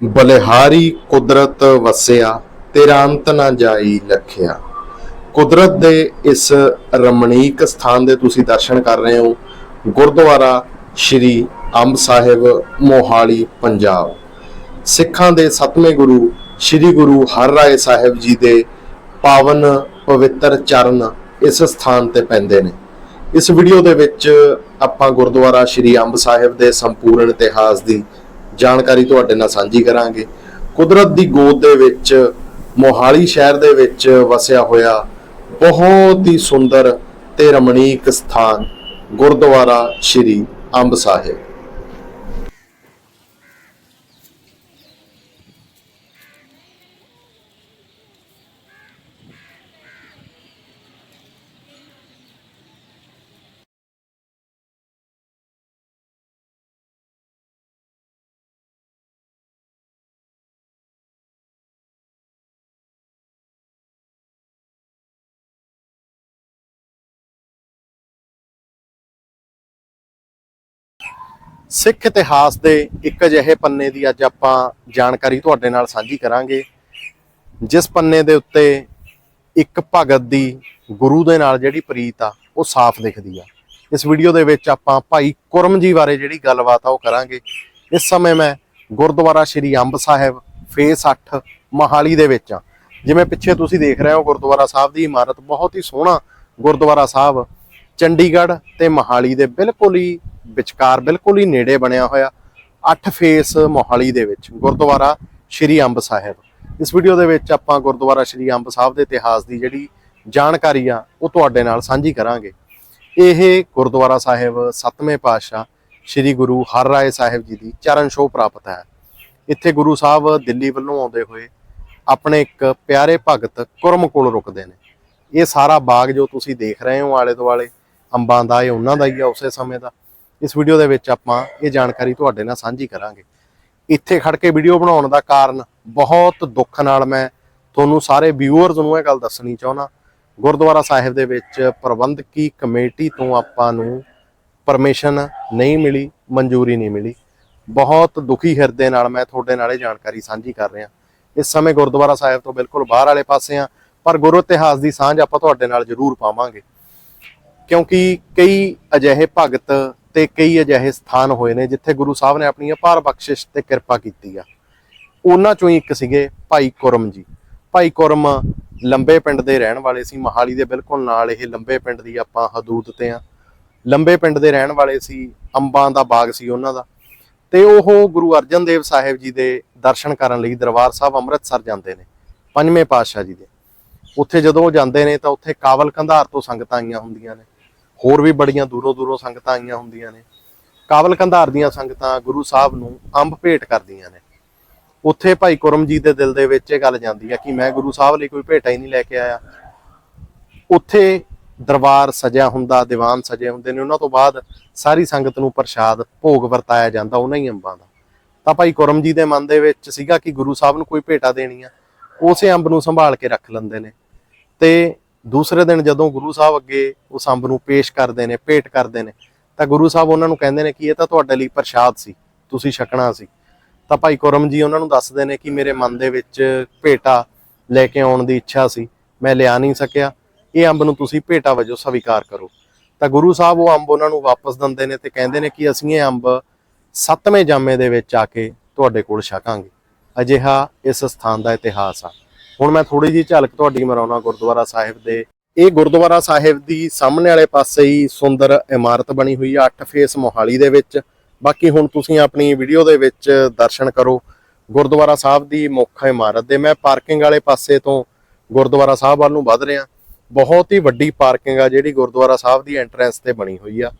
ਬਲਿਹਾਰੀ ਕੁਦਰਤ ਵਸਿਆ, ਤੇਰਾ ਅੰਤ ਨਾ ਜਾਈ ਲਖਿਆ। ਕੁਦਰਤ ਦੇ ਇਸ ਰਮਣੀਕ ਸਥਾਨ ਦੇ ਤੁਸੀਂ ਦਰਸ਼ਨ ਕਰ ਰਹੇ ਹੋ। ਗੁਰਦੁਆਰਾ ਸ਼੍ਰੀ ਅੰਬ ਸਾਹਿਬ, ਮੋਹਾਲੀ, ਪੰਜਾਬ। ਸਿੱਖਾਂ ਦੇ ਸਤਵੇਂ ਗੁਰੂ ਸ੍ਰੀ ਗੁਰੂ ਹਰਿਰਾਏ ਸਾਹਿਬ ਜੀ ਦੇ ਪਾਵਨ ਪਵਿੱਤਰ ਚਰਨ ਇਸ ਸਥਾਨ ਤੇ ਪੈਂਦੇ ਨੇ। ਇਸ ਵੀਡੀਓ ਦੇ ਵਿੱਚ ਆਪਾਂ ਗੁਰਦੁਆਰਾ ਸ਼੍ਰੀ ਅੰਬ ਸਾਹਿਬ ਦੇ ਸੰਪੂਰਨ ਇਤਿਹਾਸ ਦੀ ਜਾਣਕਾਰੀ ਤੁਹਾਡੇ ਨਾਲ ਸਾਂਝੀ ਕਰਾਂਗੇ। ਕੁਦਰਤ ਦੀ ਗੋਦ ਦੇ ਵਿੱਚ, ਮੋਹਾਲੀ ਸ਼ਹਿਰ ਦੇ ਵਿੱਚ ਵਸਿਆ ਹੋਇਆ ਬਹੁਤ ਹੀ ਸੁੰਦਰ ਤੇ ਰਮਣੀਕ ਸਥਾਨ ਗੁਰਦੁਆਰਾ ਸ਼੍ਰੀ ਅੰਬ ਸਾਹਿਬ। ਸਿੱਖ ਇਤਿਹਾਸ ਦੇ ਇੱਕ ਅਜਿਹੇ ਪੰਨੇ ਦੀ ਅੱਜ ਆਪਾਂ ਜਾਣਕਾਰੀ ਤੁਹਾਡੇ ਨਾਲ ਸਾਂਝੀ ਕਰਾਂਗੇ, ਜਿਸ ਪੰਨੇ ਦੇ ਉੱਤੇ ਇੱਕ ਭਗਤ ਦੀ ਗੁਰੂ ਦੇ ਨਾਲ ਜਿਹੜੀ ਪ੍ਰੀਤ ਆ, ਉਹ ਸਾਫ਼ ਦਿਖਦੀ ਆ। ਇਸ ਵੀਡੀਓ ਦੇ ਵਿੱਚ ਆਪਾਂ ਭਾਈ ਕੁਰਮ ਜੀ ਬਾਰੇ ਜਿਹੜੀ ਗੱਲਬਾਤ ਆ ਉਹ ਕਰਾਂਗੇ। ਇਸ ਸਮੇਂ ਮੈਂ ਗੁਰਦੁਆਰਾ ਸ਼੍ਰੀ ਅੰਬ ਸਾਹਿਬ ਫੇਸ 8 ਮਹਾਲੀ ਦੇ ਵਿੱਚ ਆ। ਜਿਵੇਂ ਪਿੱਛੇ ਤੁਸੀਂ ਦੇਖ ਰਹੇ ਹੋ, ਗੁਰਦੁਆਰਾ ਸਾਹਿਬ ਦੀ ਇਮਾਰਤ ਬਹੁਤ ਹੀ ਸੋਹਣਾ ਗੁਰਦੁਆਰਾ ਸਾਹਿਬ ਚੰਡੀਗੜ੍ਹ ਤੇ ਮੋਹਾਲੀ ਦੇ ਬਿਲਕੁਲ ਹੀ ਵਿਚਕਾਰ, ਬਿਲਕੁਲ ਹੀ ਨੇੜੇ ਬਣਿਆ ਹੋਇਆ 8 ਫੇਸ ਮੋਹਾਲੀ ਦੇ ਵਿੱਚ, ਗੁਰਦੁਆਰਾ ਸ਼੍ਰੀ ਅੰਬ ਸਾਹਿਬ। ਇਸ ਵੀਡੀਓ ਦੇ ਵਿੱਚ ਆਪਾਂ ਗੁਰਦੁਆਰਾ ਸ਼੍ਰੀ ਅੰਬ ਸਾਹਿਬ ਦੇ ਇਤਿਹਾਸ ਦੀ ਜਿਹੜੀ ਜਾਣਕਾਰੀ ਆ, ਉਹ ਤੁਹਾਡੇ ਨਾਲ ਸਾਂਝੀ ਕਰਾਂਗੇ। ਇਹ ਗੁਰਦੁਆਰਾ ਸਾਹਿਬ ਸੱਤਵੇਂ ਪਾਤਸ਼ਾਹ ਸ਼੍ਰੀ ਗੁਰੂ ਹਰ ਰਾਏ ਸਾਹਿਬ ਜੀ ਦੀ ਚਰਨ ਛੋਹ ਪ੍ਰਾਪਤ ਹੈ। ਇੱਥੇ ਗੁਰੂ ਸਾਹਿਬ ਦਿੱਲੀ ਵੱਲੋਂ ਆਉਂਦੇ ਹੋਏ ਆਪਣੇ ਇੱਕ ਪਿਆਰੇ ਭਗਤ ਕੁਰਮ ਕੋਲ ਰੁਕਦੇ ਨੇ। ਇਹ ਸਾਰਾ ਬਾਗ ਜੋ ਤੁਸੀਂ ਦੇਖ ਰਹੇ ਹੋ ਆਲੇ ਦੁਆਲੇ ਅੰਬਾਂ ਦਾ ਇਹ ਉਹਨਾਂ ਦਾ ਹੀ ਆ ਉਸੇ ਸਮੇਂ ਦਾ। ਇਸ ਵੀਡੀਓ ਦੇ ਵਿੱਚ ਆਪਾਂ ਇਹ ਜਾਣਕਾਰੀ ਤੁਹਾਡੇ ਨਾਲ ਸਾਂਝੀ ਕਰਾਂਗੇ। ਇੱਥੇ ਖੜ ਕੇ ਵੀਡੀਓ ਬਣਾਉਣ ਦਾ ਕਾਰਨ ਬਹੁਤ ਦੁੱਖ ਨਾਲ ਮੈਂ ਤੁਹਾਨੂੰ ਸਾਰੇ ਵਿਊਅਰਸ ਨੂੰ ਇਹ ਗੱਲ ਦੱਸਣੀ ਚਾਹੁੰਦਾ। ਗੁਰਦੁਆਰਾ ਸਾਹਿਬ ਦੇ ਵਿੱਚ ਪ੍ਰਬੰਧਕੀ ਕਮੇਟੀ ਤੋਂ ਆਪਾਂ ਨੂੰ ਪਰਮਿਸ਼ਨ ਨਹੀਂ ਮਿਲੀ, ਮਨਜ਼ੂਰੀ ਨਹੀਂ ਮਿਲੀ। ਬਹੁਤ ਦੁਖੀ ਹਿਰਦੇ ਨਾਲ ਮੈਂ ਤੁਹਾਡੇ ਨਾਲ ਇਹ ਜਾਣਕਾਰੀ ਸਾਂਝੀ ਕਰ ਰਿਹਾ। ਇਸ ਸਮੇਂ ਗੁਰਦੁਆਰਾ ਸਾਹਿਬ ਤੋਂ ਬਿਲਕੁਲ ਬਾਹਰ ਵਾਲੇ ਪਾਸੇ ਆ, ਪਰ ਗੁਰੂ ਇਤਿਹਾਸ ਦੀ ਸਾਂਝ ਆਪਾਂ ਤੁਹਾਡੇ ਨਾਲ ਜ਼ਰੂਰ ਪਾਵਾਂਗੇ। ਕਿਉਂਕਿ ਕਈ ਅਜਿਹੇ ਭਗਤ ਤੇ ਕਈ ਅਜਿਹੇ ਸਥਾਨ ਹੋਏ ਨੇ ਜਿੱਥੇ ਗੁਰੂ ਸਾਹਿਬ ਨੇ ਆਪਣੀ ਅਪਾਰ ਬਖਸ਼ਿਸ਼ ਤੇ ਕਿਰਪਾ ਕੀਤੀ ਆ। ਉਹਨਾਂ ਚੋਂ ਹੀ ਇੱਕ ਸੀਗੇ ਭਾਈ ਕੁਰਮ ਜੀ। ਭਾਈ ਕੁਰਮ ਲੰਬੇ ਪਿੰਡ ਦੇ ਰਹਿਣ ਵਾਲੇ ਸੀ। ਮਹਾਲੀ ਦੇ ਬਿਲਕੁਲ ਨਾਲ ਇਹ ਲੰਬੇ ਪਿੰਡ ਦੀ ਆਪਾਂ ਹਦੂਦ ਤੇ ਆ। ਲੰਬੇ ਪਿੰਡ ਦੇ ਰਹਿਣ ਵਾਲੇ ਸੀ। ਅੰਬਾਂ ਦਾ ਬਾਗ ਸੀ ਉਹਨਾਂ ਦਾ। ਤੇ ਉਹ ਗੁਰੂ ਅਰਜਨ ਦੇਵ ਸਾਹਿਬ ਜੀ ਦੇ ਦਰਸ਼ਨ ਕਰਨ ਲਈ ਦਰਬਾਰ ਸਾਹਿਬ ਅੰਮ੍ਰਿਤਸਰ ਜਾਂਦੇ ਨੇ। ਪੰਜਵੇਂ ਪਾਤਸ਼ਾਹ ਜੀ ਦੇ। ਉੱਥੇ ਜਦੋਂ ਉਹ ਜਾਂਦੇ ਨੇ ਤਾਂ ਉੱਥੇ ਕਾਬਲ ਕੰਧਾਰ ਤੋਂ ਸੰਗਤਾਂ ਆਈਆਂ ਹੁੰਦੀਆਂ ਨੇ। ਹੋਰ ਵੀ ਬੜੀਆਂ ਦੂਰੋਂ ਦੂਰੋਂ ਸੰਗਤਾਂ ਆਈਆਂ ਹੁੰਦੀਆਂ ਨੇ। ਕਾਬਲ ਕੰਧਾਰ ਦੀਆਂ ਸੰਗਤਾਂ ਗੁਰੂ ਸਾਹਿਬ ਨੂੰ ਅੰਬ ਭੇਟ ਕਰਦੀਆਂ ਨੇ। ਉੱਥੇ ਭਾਈ ਕੁਰਮ ਜੀ ਦੇ ਦਿਲ ਦੇ ਵਿੱਚ ਇਹ ਗੱਲ ਜਾਂਦੀ ਹੈ ਕਿ ਮੈਂ ਗੁਰੂ ਸਾਹਿਬ ਲਈ ਕੋਈ ਭੇਟਾ ਹੀ ਨਹੀਂ ਲੈ ਕੇ ਆਇਆ। ਉੱਥੇ ਦਰਬਾਰ ਸਜਿਆ ਹੁੰਦਾ, ਦੀਵਾਨ ਸਜੇ ਹੁੰਦੇ ਨੇ। ਉਹਨਾਂ ਤੋਂ ਬਾਅਦ ਸਾਰੀ ਸੰਗਤ ਨੂੰ ਪ੍ਰਸ਼ਾਦ, ਭੋਗ ਵਰਤਾਇਆ ਜਾਂਦਾ ਉਹਨਾਂ ਹੀ ਅੰਬਾਂ ਦਾ। ਤਾਂ ਭਾਈ ਕੁਰਮ ਜੀ ਦੇ ਮਨ ਦੇ ਵਿੱਚ ਸੀਗਾ ਕਿ ਗੁਰੂ ਸਾਹਿਬ ਨੂੰ ਕੋਈ ਭੇਟਾ ਦੇਣੀ ਆ। ਉਸੇ ਅੰਬ ਨੂੰ ਸੰਭਾਲ ਕੇ ਰੱਖ ਲੈਂਦੇ ਨੇ। ਤੇ ਦੂਸਰੇ ਦਿਨ ਜਦੋਂ ਗੁਰੂ ਸਾਹਿਬ ਅੱਗੇ ਉਸ ਅੰਬ ਨੂੰ ਪੇਸ਼ ਕਰਦੇ ਨੇ, ਭੇਟ ਕਰਦੇ ਨੇ, ਤਾਂ ਗੁਰੂ ਸਾਹਿਬ ਉਹਨਾਂ ਨੂੰ ਕਹਿੰਦੇ ਨੇ ਕਿ ਇਹ ਤਾਂ ਤੁਹਾਡੇ ਲਈ ਪ੍ਰਸ਼ਾਦ ਸੀ, ਤੁਸੀਂ ਛਕਣਾ ਸੀ। ਤਾਂ ਭਾਈ ਕੁਰਮ ਜੀ ਉਹਨਾਂ ਨੂੰ ਦੱਸਦੇ ਨੇ ਕਿ ਮੇਰੇ ਮਨ ਦੇ ਵਿੱਚ ਭੇਟਾ ਲੈ ਕੇ ਆਉਣ ਦੀ ਇੱਛਾ ਸੀ, ਮੈਂ ਲਿਆ ਨਹੀਂ ਸਕਿਆ, ਇਹ ਅੰਬ ਨੂੰ ਤੁਸੀਂ ਭੇਟਾ ਵਜੋਂ ਸਵੀਕਾਰ ਕਰੋ। ਤਾਂ ਗੁਰੂ ਸਾਹਿਬ ਉਹ ਅੰਬ ਉਹਨਾਂ ਨੂੰ ਵਾਪਸ ਦਿੰਦੇ ਨੇ ਤੇ ਕਹਿੰਦੇ ਨੇ ਕਿ ਅਸੀਂ ਇਹ ਅੰਬ ਸੱਤਵੇਂ ਜਾਮੇ ਦੇ ਵਿੱਚ ਆ ਕੇ ਤੁਹਾਡੇ ਕੋਲ ਛਕਾਂਗੇ। ਅਜਿਹਾ ਇਸ ਸਥਾਨ ਦਾ ਇਤਿਹਾਸ ਆ। ਹੁਣ ਮੈਂ ਥੋੜੀ ਜਿਹੀ ਝਲਕ ਤੁਹਾਡੀ ਮਰਾਉਣਾ ਗੁਰਦੁਆਰਾ ਸਾਹਿਬ ਦੇ। ਇਹ ਗੁਰਦੁਆਰਾ ਸਾਹਿਬ ਦੀ ਸਾਹਮਣੇ ਵਾਲੇ ਪਾਸੇ ਹੀ ਸੁੰਦਰ ਇਮਾਰਤ ਬਣੀ ਹੋਈ ਆ 8 ਫੇਸ ਮੋਹਾਲੀ ਦੇ ਵਿੱਚ। ਬਾਕੀ ਹੁਣ ਤੁਸੀਂ ਆਪਣੀ ਵੀਡੀਓ ਦੇ ਵਿੱਚ ਦਰਸ਼ਨ ਕਰੋ। ਗੁਰਦੁਆਰਾ ਸਾਹਿਬ ਦੀ ਮੁੱਖ ਇਮਾਰਤ ਦੇ। ਮੈਂ ਪਾਰਕਿੰਗ ਵਾਲੇ ਪਾਸੇ ਤੋਂ ਗੁਰਦੁਆਰਾ ਸਾਹਿਬ ਵੱਲ ਨੂੰ ਵੱਧ ਰਿਹਾ। ਬਹੁਤ ਹੀ ਵੱਡੀ ਪਾਰਕਿੰਗ ਆ ਜਿਹੜੀ ਗੁਰਦੁਆਰਾ ਸਾਹਿਬ ਦੀ ਐਂਟਰੈਂਸ ਤੇ ਬਣੀ ਹੋਈ ਆ।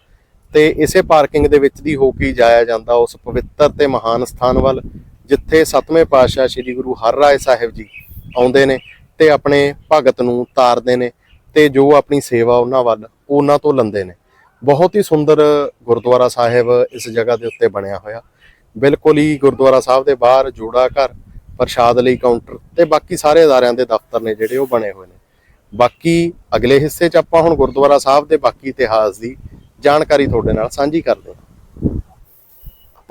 ਤੇ ਇਸੇ ਪਾਰਕਿੰਗ ਦੇ ਵਿੱਚ ਦੀ ਹੋ ਕੇ ਜਾਇਆ ਜਾਂਦਾ ਉਸ ਪਵਿੱਤਰ ਤੇ ਮਹਾਨ ਸਥਾਨ ਵੱਲ, ਜਿੱਥੇ ਸਤਵੇਂ ਪਾਤਸ਼ਾਹ ਸ੍ਰੀ ਗੁਰੂ ਹਰਿਰਾਏ ਸਾਹਿਬ ਜੀ ਆਉਂਦੇ ਨੇ ਤੇ ਆਪਣੇ ਭਗਤ ਨੂੰ ਤਾਰਦੇ ਨੇ ਤੇ ਜੋ ਆਪਣੀ ਸੇਵਾ ਉਹਨਾਂ ਵੱਲ, ਉਹਨਾਂ ਤੋਂ ਲੰਦੇ ਨੇ। ਬਹੁਤ ਹੀ ਸੁੰਦਰ ਗੁਰਦੁਆਰਾ ਸਾਹਿਬ ਇਸ ਜਗ੍ਹਾ ਦੇ ਉੱਤੇ ਬਣਿਆ ਹੋਇਆ। ਬਿਲਕੁਲ ਹੀ ਗੁਰਦੁਆਰਾ ਸਾਹਿਬ ਦੇ ਬਾਹਰ ਜੋੜਾ ਘਰ, ਪ੍ਰਸ਼ਾਦ ਲਈ ਕਾਊਂਟਰ ਤੇ ਬਾਕੀ ਸਾਰੇ ਅਦਾਰਿਆਂ ਦੇ ਦਫ਼ਤਰ ਨੇ ਜਿਹੜੇ ਉਹ ਬਣੇ ਹੋਏ ਨੇ। ਬਾਕੀ ਅਗਲੇ ਹਿੱਸੇ 'ਚ ਆਪਾਂ ਹੁਣ ਗੁਰਦੁਆਰਾ ਸਾਹਿਬ ਦੇ ਬਾਕੀ ਇਤਿਹਾਸ ਦੀ ਜਾਣਕਾਰੀ ਤੁਹਾਡੇ ਨਾਲ ਸਾਂਝੀ ਕਰਦੇ ਹਾਂ।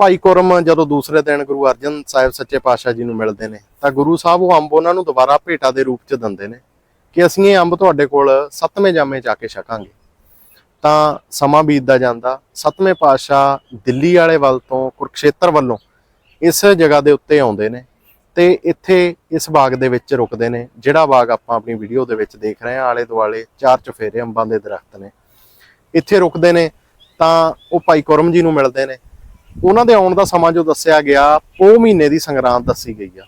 ਭਾਈ ਕੁਰਮ ਜਦੋਂ ਦੂਸਰੇ ਦਿਨ ਗੁਰੂ ਅਰਜਨ ਸਾਹਿਬ ਸੱਚੇ ਪਾਤਸ਼ਾਹ ਜੀ ਨੂੰ ਮਿਲਦੇ ਨੇ, ਤਾਂ ਗੁਰੂ ਸਾਹਿਬ ਉਹ ਅੰਬ ਉਹਨਾਂ ਨੂੰ ਦੁਬਾਰਾ ਭੇਟਾ ਦੇ ਰੂਪ ਚ ਦਿੰਦੇ ਨੇ ਕਿ ਅਸੀਂ ਇਹ ਅੰਬ ਤੁਹਾਡੇ ਕੋਲ ਸੱਤਵੇਂ ਜਾਮੇ ਜਾ ਕੇ ਛਕਾਂਗੇ। ਤਾਂ ਸਮਾਂ ਬੀਤਦਾ ਜਾਂਦਾ, ਸੱਤਵੇਂ ਪਾਤਸ਼ਾਹ ਦਿੱਲੀ ਵਾਲੇ ਵੱਲ ਤੋਂ ਕੁਰਕਸ਼ੇਤਰ ਵੱਲੋਂ ਇਸ ਜਗ੍ਹਾ ਦੇ ਉੱਤੇ ਆਉਂਦੇ ਨੇ ਤੇ ਇੱਥੇ ਇਸ ਬਾਗ ਦੇ ਵਿੱਚ ਰੁਕਦੇ ਨੇ, ਜਿਹੜਾ ਬਾਗ ਆਪਾਂ ਆਪਣੀ ਵੀਡੀਓ ਦੇ ਵਿੱਚ ਦੇਖ ਰਹੇ ਹਾਂ, ਆਲੇ ਦੁਆਲੇ ਚਾਰ ਚੁਫੇਰੇ ਅੰਬਾਂ ਦੇ ਦਰਖਤ ਨੇ। ਇੱਥੇ ਰੁਕਦੇ ਨੇ ਤਾਂ ਉਹ ਭਾਈ ਕੁਰਮ ਜੀ ਨੂੰ ਮਿਲਦੇ ਨੇ। ਉਹਨਾਂ ਦੇ ਆਉਣ ਦਾ ਸਮਾਂ ਜੋ ਦੱਸਿਆ ਗਿਆ ਪੋਹ ਮਹੀਨੇ ਦੀ ਸੰਗਰਾਂਦ ਦੱਸੀ ਗਈ ਆ।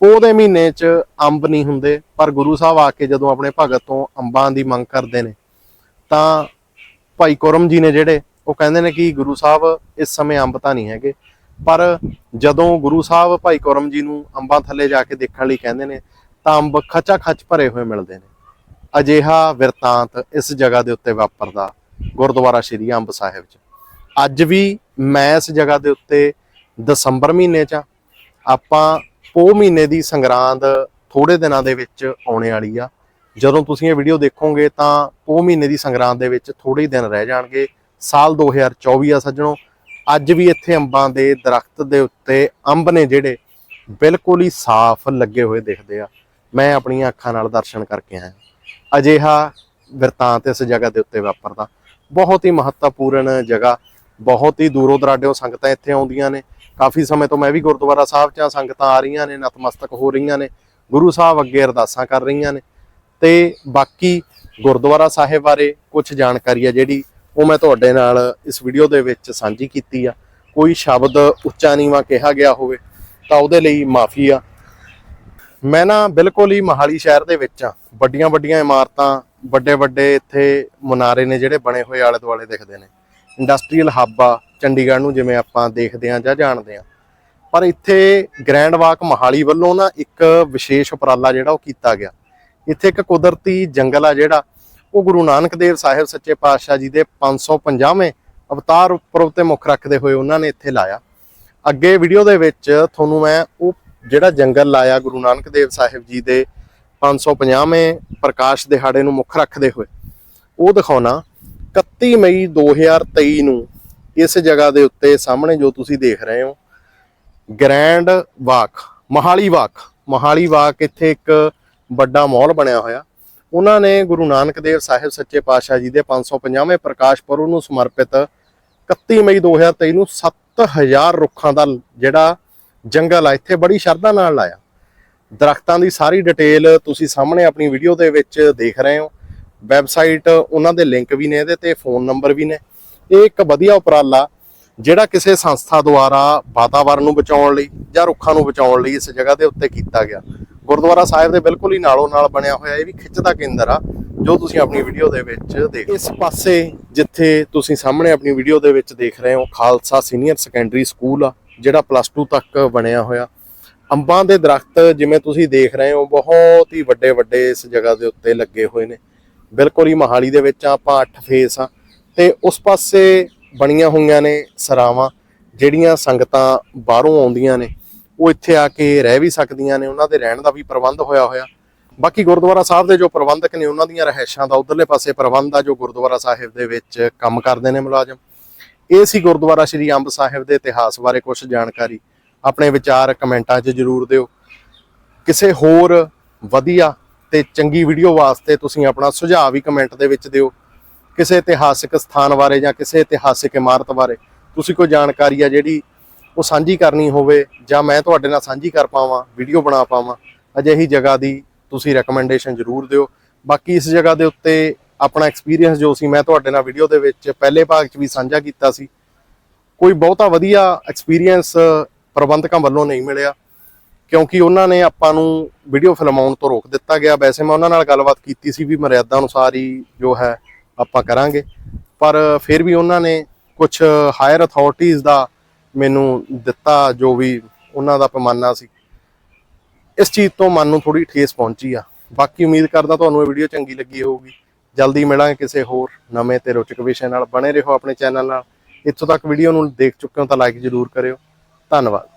ਪੋਹ ਦੇ ਮਹੀਨੇ 'ਚ ਅੰਬ ਨਹੀਂ ਹੁੰਦੇ, ਪਰ ਗੁਰੂ ਸਾਹਿਬ ਆ ਕੇ ਜਦੋਂ ਆਪਣੇ ਭਗਤ ਤੋਂ ਅੰਬਾਂ ਦੀ ਮੰਗ ਕਰਦੇ ਨੇ, ਤਾਂ ਭਾਈ ਕੁਰਮ ਜੀ ਨੇ ਜਿਹੜੇ, ਉਹ ਕਹਿੰਦੇ ਨੇ ਕਿ ਗੁਰੂ ਸਾਹਿਬ ਇਸ ਸਮੇਂ ਅੰਬ ਤਾਂ ਨਹੀਂ ਹੈਗੇ, ਪਰ ਜਦੋਂ ਗੁਰੂ ਸਾਹਿਬ ਭਾਈ ਕੁਰਮ ਜੀ ਨੂੰ ਅੰਬਾਂ ਥੱਲੇ ਜਾ ਕੇ ਦੇਖਣ ਲਈ ਕਹਿੰਦੇ ਨੇ, ਤਾਂ ਅੰਬ ਖਚਾ ਖਚ ਭਰੇ ਹੋਏ ਮਿਲਦੇ ਨੇ। ਅਜਿਹਾ ਵਿਰਤਾਂਤ ਇਸ ਜਗ੍ਹਾ ਦੇ ਉੱਤੇ ਵਾਪਰਦਾ ਗੁਰਦੁਆਰਾ ਸ਼੍ਰੀ ਅੰਬ ਸਾਹਿਬ 'ਚ। ਅੱਜ ਵੀ ਮੈਂ ਇਸ ਜਗ੍ਹਾ ਦੇ ਉੱਤੇ ਦਸੰਬਰ ਮਹੀਨੇ 'ਚ ਆ। ਆਪਾਂ ਪੋਹ ਮਹੀਨੇ ਦੀ ਸੰਗਰਾਂਦ ਥੋੜੇ ਦਿਨਾਂ ਦੇ ਵਿੱਚ ਆਉਣੇ ਵਾਲੀ ਆ। ਜਦੋਂ ਤੁਸੀਂ ਇਹ ਵੀਡੀਓ ਦੇਖੋਗੇ ਤਾਂ ਪੋਹ ਮਹੀਨੇ ਦੀ ਸੰਗਰਾਂਦ ਦੇ ਵਿੱਚ ਥੋੜੇ ਹੀ ਦਿਨ ਰਹਿ ਜਾਣਗੇ। ਸਾਲ 2024 ਆ ਸੱਜਣੋ। ਅੱਜ ਵੀ ਇੱਥੇ ਅੰਬਾਂ ਦੇ ਦਰਖਤ ਦੇ ਉੱਤੇ ਅੰਬ ਨੇ ਜਿਹੜੇ ਬਿਲਕੁਲ ਹੀ ਸਾਫ਼ ਲੱਗੇ ਹੋਏ ਦਿਖਦੇ ਆ। ਮੈਂ ਆਪਣੀਆਂ ਅੱਖਾਂ ਨਾਲ ਦਰਸ਼ਨ ਕਰਕੇ ਆਇਆ। ਅਜਿਹਾ ਵਰਤਾਂਤ ਇਸ ਜਗ੍ਹਾ ਦੇ ਉੱਤੇ ਵਾਪਰਦਾ। ਬਹੁਤ ਹੀ ਮਹੱਤਵਪੂਰਨ ਜਗ੍ਹਾ। ਬਹੁਤ ਹੀ ਦੂਰੋਂ ਦਰਾਡਿਓਂ ਸੰਗਤਾਂ ਇੱਥੇ ਆਉਂਦੀਆਂ ਨੇ। ਕਾਫੀ ਸਮੇਂ ਤੋਂ ਮੈਂ ਵੀ ਗੁਰਦੁਆਰਾ ਸਾਹਿਬ 'ਚ ਸੰਗਤਾਂ ਆ ਰਹੀਆਂ ਨੇ, ਨਤਮਸਤਕ ਹੋ ਰਹੀਆਂ ਨੇ, ਗੁਰੂ ਸਾਹਿਬ ਅੱਗੇ ਅਰਦਾਸਾਂ ਕਰ ਰਹੀਆਂ ਨੇ। ਤੇ ਬਾਕੀ ਗੁਰਦੁਆਰਾ ਸਾਹਿਬ ਬਾਰੇ ਕੁਝ ਜਾਣਕਾਰੀ ਆ ਜਿਹੜੀ ਉਹ ਮੈਂ ਤੁਹਾਡੇ ਨਾਲ ਇਸ ਵੀਡੀਓ ਦੇ ਵਿੱਚ ਸਾਂਝੀ ਕੀਤੀ ਆ। ਕੋਈ ਸ਼ਬਦ ਉੱਚਾ ਨੀਵਾਂ ਕਿਹਾ ਗਿਆ ਹੋਵੇ ਤਾਂ ਉਹਦੇ ਲਈ ਮਾਫੀ ਆ। ਮੈਂ ਨਾ ਬਿਲਕੁਲ ਹੀ ਮਹਾਲੀ ਸ਼ਹਿਰ ਦੇ ਵਿੱਚ ਆ ਵੱਡੀਆਂ ਵੱਡੀਆਂ ਇਮਾਰਤਾਂ ਵੱਡੇ ਵੱਡੇ ਇੱਥੇ ਮੁਨਾਰੇ ਨੇ ਜਿਹੜੇ ਬਣੇ ਹੋਏ ਆਲੇ ਦੁਆਲੇ ਦਿਖਦੇ ਨੇ। ਇੰਡਸਟਰੀਅਲ ਹੱਬ ਆ, ਚੰਡੀਗੜ੍ਹ ਨੂੰ ਜਿਵੇਂ ਆਪਾਂ ਦੇਖਦੇ ਆ ਜਾਂ ਜਾਣਦੇ ਆ ਪਰ ਇੱਥੇ ਗ੍ਰੈਂਡ ਵਾਕ ਮਹਾਲੀ ਵੱਲੋਂ ਨਾ ਇੱਕ ਵਿਸ਼ੇਸ਼ ਉਪਰਾਲਾ ਜਿਹੜਾ ਉਹ ਕੀਤਾ ਗਿਆ। ਇੱਥੇ ਇੱਕ ਕੁਦਰਤੀ ਜੰਗਲ ਆ ਜਿਹੜਾ, ਉਹ ਗੁਰੂ ਨਾਨਕ ਦੇਵ ਸਾਹਿਬ ਸੱਚੇ ਪਾਤਸ਼ਾਹ ਜੀ ਦੇ 550ਵੇਂ ਅਵਤਾਰ ਪੁਰਬ ਤੇ ਮੁੱਖ ਰੱਖਦੇ ਹੋਏ ਉਹਨਾਂ ਨੇ ਇੱਥੇ ਲਾਇਆ। ਅੱਗੇ ਵੀਡੀਓ ਦੇ ਵਿੱਚ ਤੁਹਾਨੂੰ ਮੈਂ ਉਹ ਜਿਹੜਾ ਜੰਗਲ ਲਾਇਆ ਗੁਰੂ ਨਾਨਕ ਦੇਵ ਸਾਹਿਬ ਜੀ ਦੇ 550ਵੇਂ ਪ੍ਰਕਾਸ਼ ਦਿਹਾੜੇ ਨੂੰ ਮੁੱਖ ਰੱਖਦੇ ਹੋਏ, ਉਹ ਦਿਖਾਉਣਾ। 31 ਮਈ 2023 ਨੂੰ ਇਸ ਜਗ੍ਹਾ ਦੇ ਉੱਤੇ ਸਾਹਮਣੇ ਜੋ ਤੁਸੀਂ ਦੇਖ ਰਹੇ ਹੋ grand walk Mohali walk Mohali walk ਇੱਥੇ ਇੱਕ ਵੱਡਾ ਮਾਲ ਬਣਿਆ ਹੋਇਆ। ਉਹਨਾਂ ਨੇ ਗੁਰੂ ਨਾਨਕ ਦੇਵ ਸਾਹਿਬ ਸੱਚੇ ਪਾਤਸ਼ਾਹ ਜੀ ਦੇ 550ਵੇਂ ਪ੍ਰਕਾਸ਼ ਪੁਰਬ ਨੂੰ ਸਮਰਪਿਤ 31 ਮਈ 2023 ਨੂੰ 7000 ਰੁੱਖਾਂ ਦਾ ਜਿਹੜਾ ਜੰਗਲ ਆ, ਇੱਥੇ ਬੜੀ ਸ਼ਰਧਾ ਨਾਲ ਲਾਇਆ। ਦਰਖਤਾਂ ਦੀ ਸਾਰੀ ਡਿਟੇਲ ਤੁਸੀਂ ਸਾਹਮਣੇ ਆਪਣੀ ਵੀਡੀਓ ਦੇ ਵਿੱਚ ਦੇਖ ਰਹੇ ਹੋ। ਵੈਬਸਾਈਟ ਉਹਨਾਂ ਦੇ ਲਿੰਕ ਵੀ ਨੇ ਇਹਦੇ ਤੇ ਫੋਨ ਨੰਬਰ ਵੀ ਨੇ। ਇਹ ਇੱਕ ਵਧੀਆ ਉਪਰਾਲਾ ਜਿਹੜਾ ਕਿਸੇ ਸੰਸਥਾ ਦੁਆਰਾ ਵਾਤਾਵਰਣ ਨੂੰ ਬਚਾਉਣ ਲਈ ਜਾਂ ਰੁੱਖਾਂ ਨੂੰ ਬਚਾਉਣ ਲਈ ਇਸ ਜਗ੍ਹਾ ਦੇ ਉੱਤੇ ਕੀਤਾ ਗਿਆ। ਗੁਰਦੁਆਰਾ ਸਾਹਿਬ ਦੇ ਬਿਲਕੁਲ ਹੀ ਨਾਲੋਂ ਨਾਲ ਬਣਿਆ ਹੋਇਆ ਇਹ ਵੀ ਖਿੱਚ ਦਾ ਕੇਂਦਰ ਆ ਜੋ ਤੁਸੀਂ ਆਪਣੀ ਵੀਡੀਓ ਦੇ ਵਿੱਚ ਦੇਖ ਇਸ ਪਾਸੇ ਜਿੱਥੇ ਤੁਸੀਂ ਸਾਹਮਣੇ ਆਪਣੀ ਵੀਡੀਓ ਦੇ ਵਿੱਚ ਦੇਖ ਰਹੇ ਹੋ ਖਾਲਸਾ ਸੀਨੀਅਰ ਸੈਕੰਡਰੀ ਸਕੂਲ ਆ ਜਿਹੜਾ ਪਲੱਸ 2 ਤੱਕ ਬਣਿਆ ਹੋਇਆ। ਅੰਬਾਂ ਦੇ ਦਰਖਤ ਜਿਵੇਂ ਤੁਸੀਂ ਦੇਖ ਰਹੇ ਹੋ ਬਹੁਤ ਹੀ ਵੱਡੇ ਵੱਡੇ ਇਸ ਜਗ੍ਹਾ ਦੇ ਉੱਤੇ ਲੱਗੇ ਹੋਏ ਨੇ। ਬਿਲਕੁਲ ਹੀ ਮਹਾਲੀ ਦੇ ਵਿੱਚ ਆ ਆਪਾਂ ਅੱਠ ਫੇਸ ਆ ਤੇ ਉਸ ਪਾਸੇ ਬਣੀਆਂ ਹੋਈਆਂ ਨੇ ਸਰਾਵਾਂ, ਜਿਹੜੀਆਂ ਸੰਗਤਾਂ ਬਾਹਰੋਂ ਆਉਂਦੀਆਂ ਨੇ, ਉਹ ਇੱਥੇ ਆ ਕੇ ਰਹਿ ਵੀ ਸਕਦੀਆਂ ਨੇ, ਉਹਨਾਂ ਦੇ ਰਹਿਣ ਦਾ ਵੀ ਪ੍ਰਬੰਧ ਹੋਇਆ ਹੋਇਆ। ਬਾਕੀ ਗੁਰਦੁਆਰਾ ਸਾਹਿਬ ਦੇ ਜੋ ਪ੍ਰਬੰਧਕ ਨੇ, ਉਹਨਾਂ ਦੀਆਂ ਰਹਿائشਾਂ ਦਾ ਉਧਰਲੇ ਪਾਸੇ ਪ੍ਰਬੰਧ ਆ, ਜੋ ਗੁਰਦੁਆਰਾ ਸਾਹਿਬ ਦੇ ਵਿੱਚ ਕੰਮ ਕਰਦੇ ਨੇ ਮੁਲਾਜ਼ਮ। ਇਹ ਸੀ ਗੁਰਦੁਆਰਾ ਸ੍ਰੀ ਅੰਬ ਸਾਹਿਬ ਦੇ ਇਤਿਹਾਸ ਬਾਰੇ ਕੁਝ ਜਾਣਕਾਰੀ। ਆਪਣੇ ਵਿਚਾਰ ਕਮੈਂਟਾਂ 'ਚ ਜ਼ਰੂਰ ਦਿਓ। ਕਿਸੇ ਹੋਰ ਵਧੀਆ ਤੇ ਚੰਗੀ ਵੀਡੀਓ ਵਾਸਤੇ ਤੁਸੀਂ ਆਪਣਾ ਸੁਝਾਅ ਵੀ ਕਮੈਂਟ ਦੇ ਵਿੱਚ ਦਿਓ। ਕਿਸੇ ਇਤਿਹਾਸਿਕ ਸਥਾਨ ਬਾਰੇ ਜਾਂ ਕਿਸੇ ਇਤਿਹਾਸਿਕ ਇਮਾਰਤ ਬਾਰੇ ਤੁਸੀਂ ਕੋਈ ਜਾਣਕਾਰੀ ਆ ਜਿਹੜੀ ਉਹ ਸਾਂਝੀ ਕਰਨੀ ਹੋਵੇ ਜਾਂ ਮੈਂ ਤੁਹਾਡੇ ਨਾਲ ਸਾਂਝੀ ਕਰ ਪਾਵਾਂ ਵੀਡੀਓ ਬਣਾ ਪਾਵਾਂ, ਅਜਿਹੀ ਜਗ੍ਹਾ ਦੀ ਤੁਸੀਂ ਰეკਮੈਂਡੇਸ਼ਨ ਜ਼ਰੂਰ ਦਿਓ। ਬਾਕੀ ਇਸ ਜਗ੍ਹਾ ਦੇ ਉੱਤੇ ਆਪਣਾ ਐਕਸਪੀਰੀਅੰਸ ਜੋ ਸੀ ਮੈਂ ਤੁਹਾਡੇ ਨਾਲ ਵੀਡੀਓ ਦੇ ਵਿੱਚ ਪਹਿਲੇ ਭਾਗ 'ਚ ਵੀ ਸਾਂਝਾ ਕੀਤਾ ਸੀ। ਕੋਈ ਬਹੁਤਾ ਵਧੀਆ ਐਕਸਪੀਰੀਅੰਸ ਪ੍ਰਬੰਧਕਾਂ ਵੱਲੋਂ ਨਹੀਂ ਮਿਲਿਆ। ਕਿਉਂਕਿ ਉਹਨਾਂ ਨੇ ਆਪਾਂ ਨੂੰ ਵੀਡੀਓ ਫਿਲਮਾਉਣ ਤੋਂ ਰੋਕ ਦਿੱਤਾ ਗਿਆ। ਵੈਸੇ ਮੈਂ ਉਹਨਾਂ ਨਾਲ ਗੱਲਬਾਤ ਕੀਤੀ ਸੀ ਵੀ ਮਰਿਆਦਾ ਅਨੁਸਾਰ ਹੀ ਜੋ ਹੈ ਆਪਾਂ ਕਰਾਂਗੇ। ਪਰ ਫਿਰ ਵੀ ਉਹਨਾਂ ਨੇ ਕੁਝ ਹਾਇਰ ਅਥਾਰਟੀਆਂ ਦਾ ਮੈਨੂੰ ਦਿੱਤਾ ਜੋ ਵੀ ਉਹਨਾਂ ਦਾ ਪੈਮਾਨਾ ਸੀ। ਇਸ ਚੀਜ਼ ਤੋਂ ਮਨ ਨੂੰ ਥੋੜੀ ਠੇਸ ਪਹੁੰਚੀ ਆ। ਬਾਕੀ ਉਮੀਦ ਕਰਦਾ ਤੁਹਾਨੂੰ ਇਹ ਵੀਡੀਓ ਚੰਗੀ ਲੱਗੀ ਹੋਊਗੀ। ਜਲਦੀ ਮਿਲਾਂਗੇ ਕਿਸੇ ਹੋਰ ਨਵੇਂ ਤੇ ਰੋਚਕ ਵਿਸ਼ੇ ਨਾਲ। ਬਣੇ ਰਹੋ ਆਪਣੇ ਚੈਨਲ ਨਾਲ। ਇੱਥੋਂ ਤੱਕ ਵੀਡੀਓ ਨੂੰ ਦੇਖ ਚੁੱਕੇ ਹੋ ਤਾਂ ਲਾਈਕ ਜ਼ਰੂਰ ਕਰਿਓ। ਧੰਨਵਾਦ।